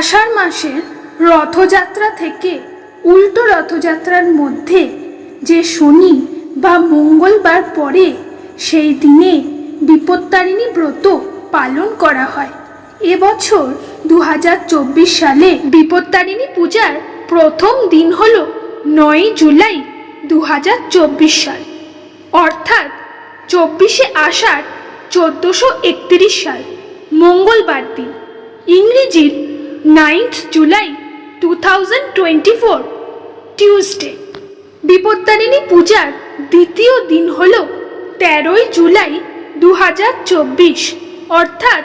আষাঢ় মাসে রথযাত্রা থেকে উল্টো রথযাত্রার মধ্যে যে শনি বা মঙ্গলবার পরে সেই দিনে বিপত্তারিণী ব্রত পালন করা হয়। এবছর দু হাজার চব্বিশ সালে বিপত্তারিণী পূজার প্রথম দিন হল নয় জুলাই দু হাজার চব্বিশ সাল, অর্থাৎ চব্বিশে আষাঢ় চোদ্দোশো সাল, মঙ্গলবার দিন। ইংরেজির ninth July two thousand twenty four Tuesday Bipattarini পূজার দ্বিতীয় দিন হল তেরোই জুলাই দু হাজার চব্বিশ, অর্থাৎ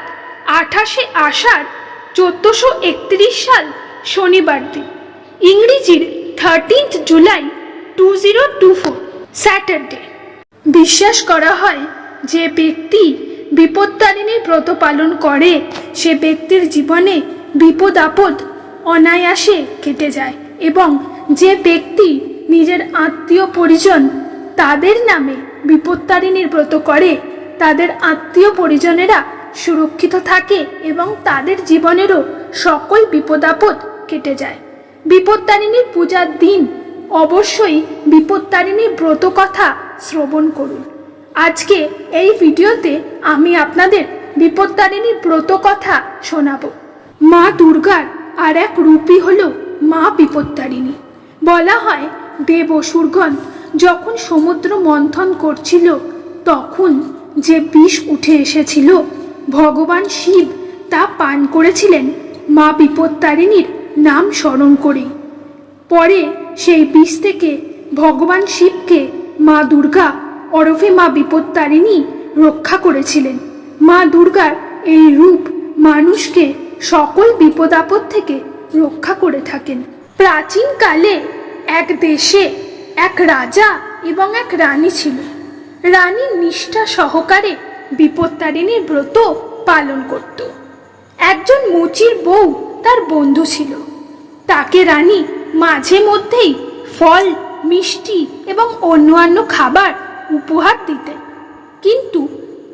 আঠাশে আষাঢ় চোদ্দোশো একত্রিশ সাল শনিবার দিন। ইংরেজির thirteenth July two zero two four, Saturday. বিশ্বাস করা হয় যে ব্যক্তি বিপত্তারিণীর ব্রত পালন করে, সে ব্যক্তির জীবনে বিপদ আপদ অনায়াসে কেটে যায় এবং যে ব্যক্তি নিজের আত্মীয় পরিজন তাদের নামে বিপত্তারিণীর ব্রত করে, তাদের আত্মীয় পরিজনেরা সুরক্ষিত থাকে এবং তাদের জীবনেরও সকল বিপদ আপদ কেটে যায়। বিপত্তারিণীর পূজার দিন অবশ্যই বিপত্তারিণীর ব্রত কথা শ্রবণ করুন। আজকে এই ভিডিওতে আমি আপনাদের বিপত্তারিণীর ব্রত কথা শোনাবো। মা দুর্গার আর এক রূপই হল মা বিপত্তারিণী। বলা হয় দেব অসুরগণ যখন সমুদ্র মন্থন করছিল, তখন যে বিষ উঠে এসেছিল, ভগবান শিব তা পান করেছিলেন মা বিপত্তারিণীর নাম স্মরণ করেই পরে সেই বিষ থেকে ভগবান শিবকে মা দুর্গা ওরফে মা বিপত্তারিণী রক্ষা করেছিলেন। মা দুর্গার এই রূপ মানুষকে সকল বিপদ আপদ থেকে রক্ষা করে থাকেন। প্রাচীনকালে এক দেশে এক রাজা এবং এক রানী ছিল। রানী নিষ্ঠা সহকারে বিপত্তারিণীর ব্রত পালন করত। একজন মুচির বউ তার বন্ধু ছিল। তাকে রানী মাঝে মধ্যেই ফল, মিষ্টি এবং অন্যান্য খাবার উপহার দিতেন। কিন্তু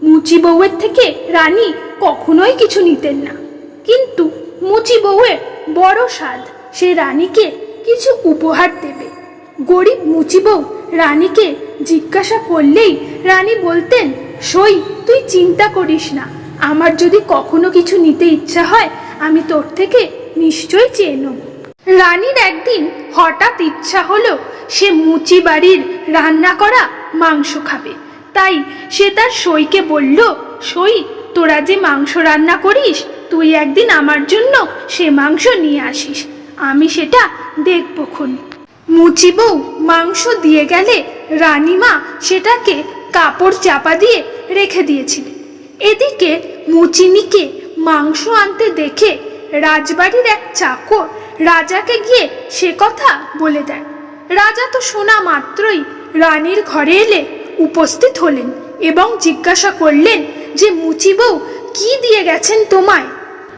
মুচি বউয়ের থেকে রানী কখনোই কিছু নিতেন না। মুচি বউয়ের বড় স্বাদ। সে রানীকে কিছু উপহার দেবে। গরিব মুচি বউ রানীকে জিজ্ঞাসা করলেই রানী বলতেন, সই, তুই চিন্তা করিস না। আমার যদি কখনো কিছু নিতে ইচ্ছা হয়, আমি তোর থেকে নিশ্চয়ই চেয়ে নেব রানীর একদিন হঠাৎ ইচ্ছা হলো, সে মুচি বাড়ির রান্না করা মাংস খাবে। তাই সে তার সইকে বলল, সই, তোরা যে মাংস রান্না করিস তুই একদিন আমার জন্য সে মাংস নিয়ে আসিস। আমি সেটা দেখবক্ষণ মুচি বউ মাংস দিয়ে গেলে রানীমা সেটাকে কাপড় চাপা দিয়ে রেখে দিয়েছিলেন এদিকে মুচিনিকে মাংস আনতে দেখে রাজবাড়ির এক চাকর রাজাকে গিয়ে সে কথা বলে দেয়। রাজা তো শোনা মাত্রই রানীর ঘরে এলে উপস্থিত হলেন এবং জিজ্ঞাসা করলেন যে, মুচি বউ, কি দিয়ে গেছেন তোমায়?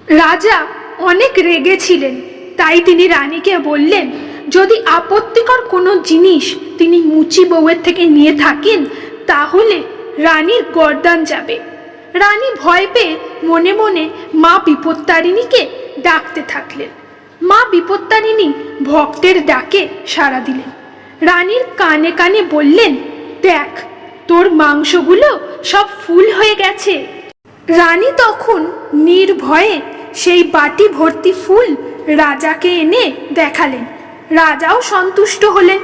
রাজা অনেক রেগেছিলেন তাই তিনি রানীকে বললেন, যদি আপত্তিকর কোনো জিনিস তিনি মুচি বউয়ের থেকে নিয়ে থাকেন, তাহলে রানীর গরদান যাবে। রানী ভয় পেয়ে মনে মনে মা বিপত্তারিণীকে ডাকতে থাকলেন। মা বিপত্তারিণী ভক্তের ডাকে সাড়া দিলেন। রানীর কানে কানে বললেন, দেখ, তোর মাংসগুলো সব ফুল হয়ে গেছে। রানী তখন নির্ভয়ে সেই বাটি ভর্তি ফুল রাজাকে এনে দেখালেন। রাজাও সন্তুষ্ট হলেন।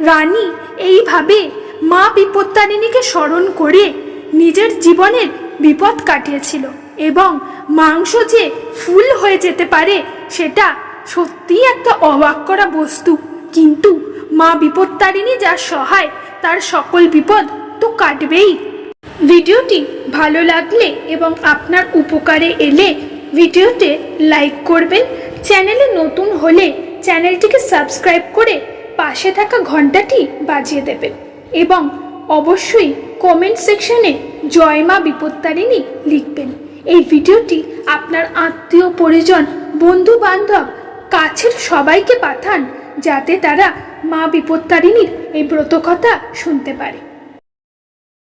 রানী এইভাবে মা বিপত্তারিণীকে স্মরণ করে নিজের জীবনের বিপদ কাটিয়েছিল এবং মাংস যে ফুল হয়ে যেতে পারে সেটা সত্যিই একটা অবাক করা বস্তু। কিন্তু মা বিপত্তারিণী যার সহায়, তার সকল বিপদ তো কাটবেই। ভিডিওটি ভালো লাগলে এবং আপনার উপকারে এলে ভিডিওতে লাইক করবেন, চ্যানেলে নতুন হলে চ্যানেলটিকে সাবস্ক্রাইব করে পাশে থাকা ঘন্টাটি বাজিয়ে দেবেন এবং অবশ্যই কমেন্ট সেকশনে জয় মা বিপত্তারিণী লিখবেন। এই ভিডিওটি আপনার আত্মীয়, পরিজন বন্ধু বান্ধব কাছের সবাইকে পাঠান যাতে তারা মা বিপত্তারিণীর এই ব্রতকথা শুনতে পারে।